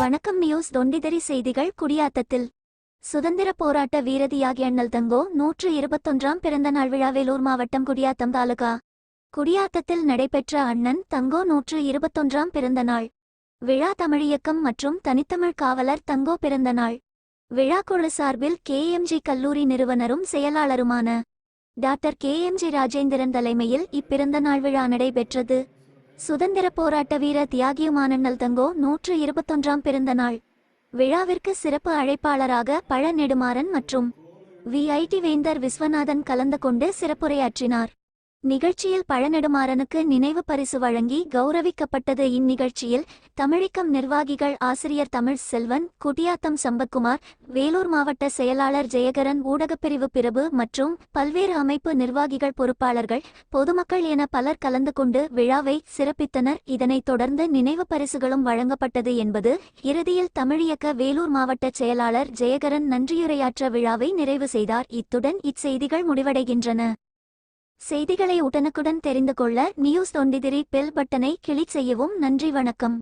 வணக்கம் நியூஸ் தொண்டிதரி செய்திகள் குடியாத்தத்தில். சுதந்திர போராட்ட வீரதியாகி அண்ணல் தங்கோ நூற்று இருபத்தொன்றாம் பிறந்த நாள் விழா வேலூர் மாவட்டம் குடியாத்தம் தாலுகா. குடியாத்தத்தில் நடைபெற்ற அண்ணன் தங்கோ நூற்று இருபத்தொன்றாம் பிறந்த நாள். விழா தமிழியக்கம் மற்றும் தனித்தமிழ் காவலர் தங்கோ பிறந்த நாள். விழா குழு சார்பில் கேஎம்ஜி கல்லூரி நிறுவனரும் செயலாளருமான டாக்டர் கேஎம்ஜி ராஜேந்திரன் தலைமையில் இப்பிறந்த நாள் விழா நடைபெற்றது. சுதந்திர போராட்ட வீர தியாகியுமானண்ணல் தங்கோ நூற்று இருபத்தொன்றாம் பிறந்த நாள். விழாவிற்கு சிறப்பு அழைப்பாளராக பழ நெடுமாறன் மற்றும் விஐடி வேந்தர் விஸ்வநாதன் கலந்து கொண்டு சிறப்புரையாற்றினார். நிகழ்ச்சியில் பழநெடுமாறனுக்கு நினைவு பரிசு வழங்கி கௌரவிக்கப்பட்டது இந்நிகழ்ச்சியில் தமிழிக்கம் நிர்வாகிகள் ஆசிரியர் தமிழ் செல்வன் குடியாத்தம் சம்பத்குமார் வேலூர் மாவட்ட செயலாளர் ஜெயகரன் ஊடகப்பிரிவு பிரபு மற்றும் பல்வேறு அமைப்பு நிர்வாகிகள் பொறுப்பாளர்கள் பொதுமக்கள் என பலர் கலந்து கொண்டு விழாவை சிறப்பித்தனர். இதனைத் தொடர்ந்து நினைவு பரிசுகளும் வழங்கப்பட்டது என்பது இறுதியில் தமிழியக்க வேலூர் மாவட்ட செயலாளர் ஜெயகரன் நன்றியுரையாற்ற விழாவை நிறைவு செய்தார். இத்துடன் இச்செய்திகள் முடிவடைகின்றன. செய்திகளை உடனுக்குடன் தெரிந்து கொள்ள நியூஸ் தொண்டிதிரி பெல் பட்டனை கிளிக் செய்யவும் நன்றி வணக்கம்.